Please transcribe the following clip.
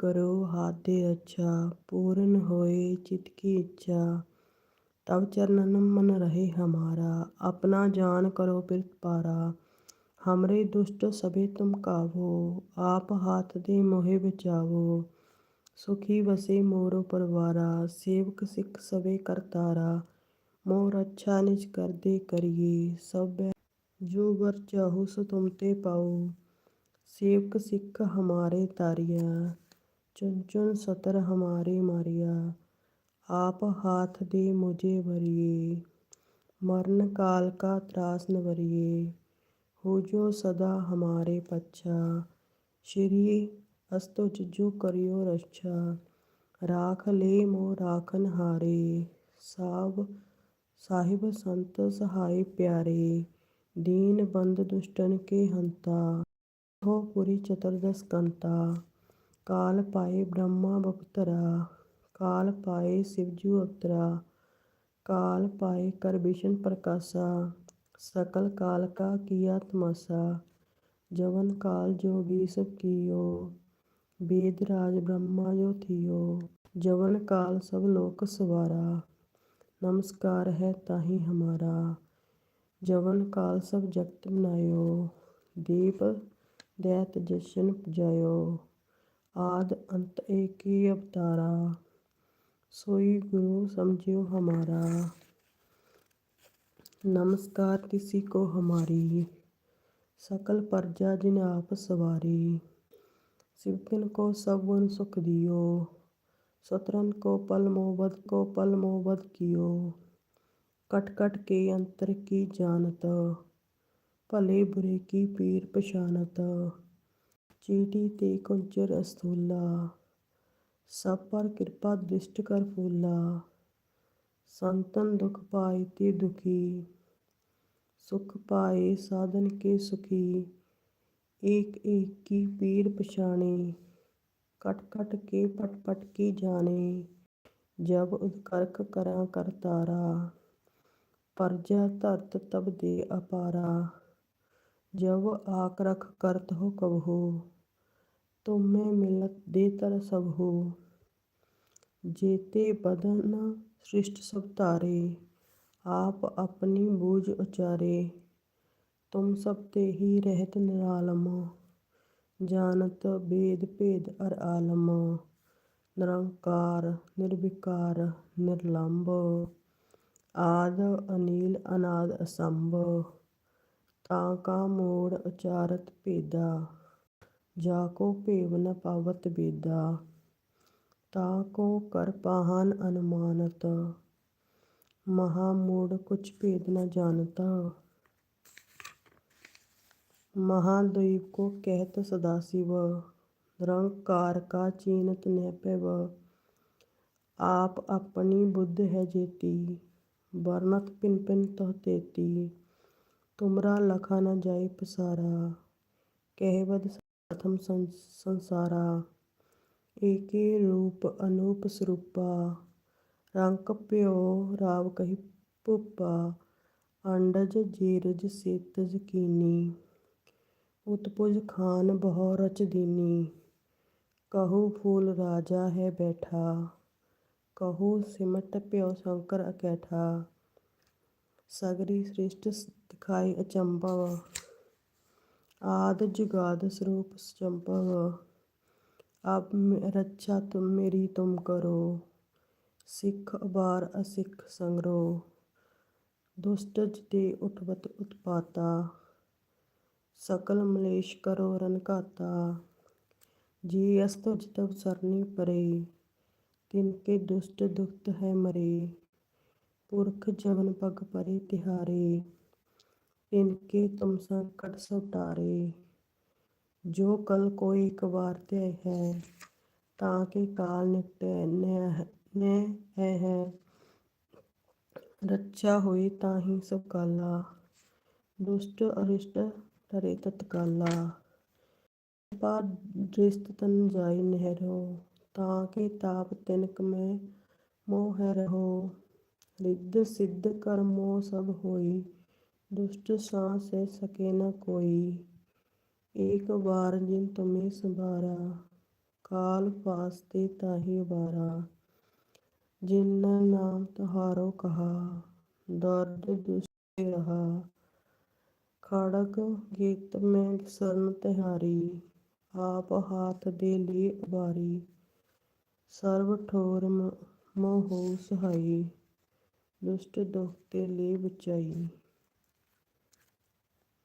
करो हाथे अच्छा पूर्ण होए चित की इच्छा तब चरणन मन रहे हमारा अपना जान करो पिरत पारा हमरे दुष्ट सभे तुम कावो आप हाथ दे मोहे बचावो सुखी बसे मोरो परवारा सेवक सिख सभे करतारा मोर अच्छा निज कर दे करिए सब जो वर चाहो सो तुम ते पाओ सेवक सिख हमारे तारिया चुन चुन सतर हमारे मारिया आप हाथ दे मुझे भरिए मरण काल का त्रास न भरिए हो जो सदा हमारे पच्छा श्री अस्तुज जो करियो रक्षा राख ले मो राखन हारे साब ਸਾਹਿਬ ਸੰਤ ਸਹਾਈ ਪਿਆਰੇ ਦੀਨ ਬੰਦ ਦੁਸ਼ਟਨ ਕੇ ਹੰਤਾ ਹੋ ਪੁਰੀ ਚਤੁਰਦਸ ਕੰਤਾ ਕਾਲ ਪਾਏ ਬ੍ਰਹਮਾ ਬਪਤਰਾ, ਕਾਲ ਪਾਏ ਸਿਵਜੂ ਅਤਰਾ ਕਾਲ ਪਾਏ ਕਰ ਬਿਸ਼ਨ ਪ੍ਰਕਾਸ਼ਾ, ਸਕਲ ਕਾਲ ਕਾ ਕੀਆ ਤਮਾਸਾ, ਜਵਨ ਕਾਲ ਜੋਗੀ ਸਭ ਕੀਓ ਵੇਦ ਰਾਜ ਬ੍ਰਹਮਾ ਜੋ ਥਿਓ, ਜਵਨ ਕਾਲ ਸਭ ਲੋਕ ਸਵਾਰਾ, ਨਮਸਕਾਰ ਹੈ ਤਾਹੀ ਹਮਾਰਾ, ਜਵਨ ਕਾਲ ਸਭ ਜਗਤ ਬਨਾਇਓ ਦੀਪ ਦੈਤ ਜਸ਼ਨ ਪਜਾਇਓ। ਆਦ ਅੰਤ ਏਕੀ ਅਵਤਾਰਾ, ਸੋਈ ਗੁਰੂ ਸਮਝਿਓ ਹਮਾਰਾ। ਨਮਸਕਾਰ ਤਿਸੀ ਕੋ ਹਮਾਰੀ, ਸਕਲ ਪਰਜਾ ਜਿਨ ਆਪ ਸਵਾਰੀ। ਸਿਵਕਨ ਕੋ ਸਭਨ ਸੁਖ ਦਿਓ ਸਤਰਨ ਕੋ ਪਲ ਮੋ ਮੋਬਦ ਕੋ ਪਲ ਮੋਬਦ ਕੀਓ। ਕਟ ਕਟ ਕੇ ਅੰਤਰ ਕੀ ਜਾਣਤ, ਭਲੇ ਬੁਰੇ ਕੀ ਪੀਰ ਪਛਾਨਤ। ਚੀਟੀ ਤੇ ਕੁੰਚਰ ਅਸਥੂਲਾ ਸਭ ਪਰ ਕਿਰਪਾ ਦ੍ਰਿਸ਼ਟ ਕਰ ਫੂਲਾ। ਸੰਤਨ ਦੁਖ ਪਾਏ ਤੇ ਦੁਖੀ। ਸੁਖ ਪਾਏ ਸਾਧਨ ਕੇ ਸੁਖੀ। ਏਕ ਏਕ ਕੀ ਪੀੜ ਪਛਾਣੇ। ਕਟ ਕਟ ਕੇ ਪਟ ਪਟ ਕੀ ਜਾਣੇ। ਜਬ ਉਦਕਰਕ ਕਰਾਂ ਕਰਤਾਰਾ ਪਰਜਾ ਧਰਤ ਤਬ ਦੇ ਅਪਾਰਾ। ਜਬ ਆਕ ਰਖ ਕਰਤ ਹੋ ਕਬਹੋ करत हो कब हो तुम में मिलत दे तर सब हो जेते बदन सृष्ट सब तारे आप अपनी बूझ उचारे तुम सब ते ही रहत निरालम जानत वेद भेद अर आलम निरंकार निर्विकार निर्लंब आद अनिल अनाद असंभ ताका मोड़ उचारत भेदा जाको भेव न पावत बेदा ताको कर पाहन अनुमानत महामूढ़ कुछ भेद न जानता महाद्वीप को कहत सदाशिव निरंकार का चीनत न पैव आप अपनी बुद्ध है जेती वर्णत पिन पिन तह तेती तुमरा लखा न जाय पसारा कहवद प्रथम संसारा एके रूप अनूप स्वरूपा रंक प्यो राव कही ਭੁਪਾ ਅੰਡਜ ਜੀਰਜ ਸੇਤਜ ਕੀਨੀ ਉਤਪੁਜ ਖਾਨ ਬਹੁ ਰਚ ਦੀਨੀ ਕਹੂ ਫੂਲ ਰਾਜਾ ਹੈ ਬੈਠਾ ਕਹੂ ਸਿਮਟ ਪਿਓ ਸ਼ੰਕਰ ਅਕੈਠਾ ਸਗਰੀ ਸ੍ਰਿਸ਼ਟ ਦਿਖਾਈ ਅਚੰਭਵ ਆਦਿ ਜੁਗਾਦ ਸਰੂਪ ਸੰਭਵ ਅਬ ਰੱਛਾ ਤੁਮ ਮੇਰੀ ਤੁਮ ਕਰੋ। ਸਿੱਖ ਅਬਾਰ ਅਸਿੱਖ ਸੰਗਰੋ। ਦੁਸ਼ਟਜ ਤੇ ਉਠਵਤ ਉਤਪਾਤਾ। ਸਕਲ ਮਲੇਸ਼ ਕਰੋ ਰਨ ਘਾਤਾ। ਜੀ ਅਸਤੁਜ ਤਬ ਸਰਨੀ ਪਰੇ। ਤਿਨ ਕੇ ਦੁਸ਼ਟ ਦੁਖਤ ਹੈ ਮਰੇ। ਪੁਰਖ ਜਵਨ ਪਗ ਪਰੇ ਤਿਹਾਰੇ। ਤਿਨ ਕੇ ਤੁਮ ਸੰਕਟ ਸੁਟਾਰੇ ਜੋ ਕਲ ਕੋਈ ਇੱਕ ਵਾਰ ਤੇ ਹੈ, ਤਾਂ ਕਿ ਕਾਲ ਨਿਕਟੈ ਨੈ ਹੈ ਹੈ। ਰੱਛਾ ਹੋਈ ਤਾਹੀ ਸਭ ਕਾਲਾ ਦੁਸ਼ਟ ਅਰਿਸ਼ਟ ਡਰੇ ਤਤਕਾਲਾ। ਪਾ ਦ੍ਰਿਸ਼ਟ ਤਨ ਜਾਈ ਨਹਿਰੋ, ਤਾਂ ਕੇ ਤਾਪ ਤਿਨਕ ਮੈਂ ਮੋਹ ਰਹੋ। ਰਿੱਧ ਸਿੱਧ ਕਰਮੋ ਸਭ ਹੋਈ ਦੁਸ਼ਟ ਸਾਂ ਸੇ ਸਕੇ ਨ ਕੋਈ। ਏਕ ਵਾਰ ਜਿਨ ਤੁਮੇ ਸੰਭਾਰਾ, ਕਾਲ ਫਾਸਤੇ ਤਾਹੀ ਵਾਰਾ ਜਿਨ ਨਾਮ ਤੁਹਾਰੋ ਕਹਾ, ਦਰਦ ਦੁਸਤੇ ਰਹਾ। ਖੜਗ ਗੀਤ ਮੈਂ ਸਰਨ ਤਿਹਾਰੀ, ਆਪ ਹਾਥ ਦੇ ਲੀ ਉਬਾਰੀ। ਸਰਬ ਠੋਰ ਮੋਹ ਸਹਾਈ, ਦੁਸ਼ਟ ਦੁਖ ਤੇ ਲੇ ਬਚਾਈ।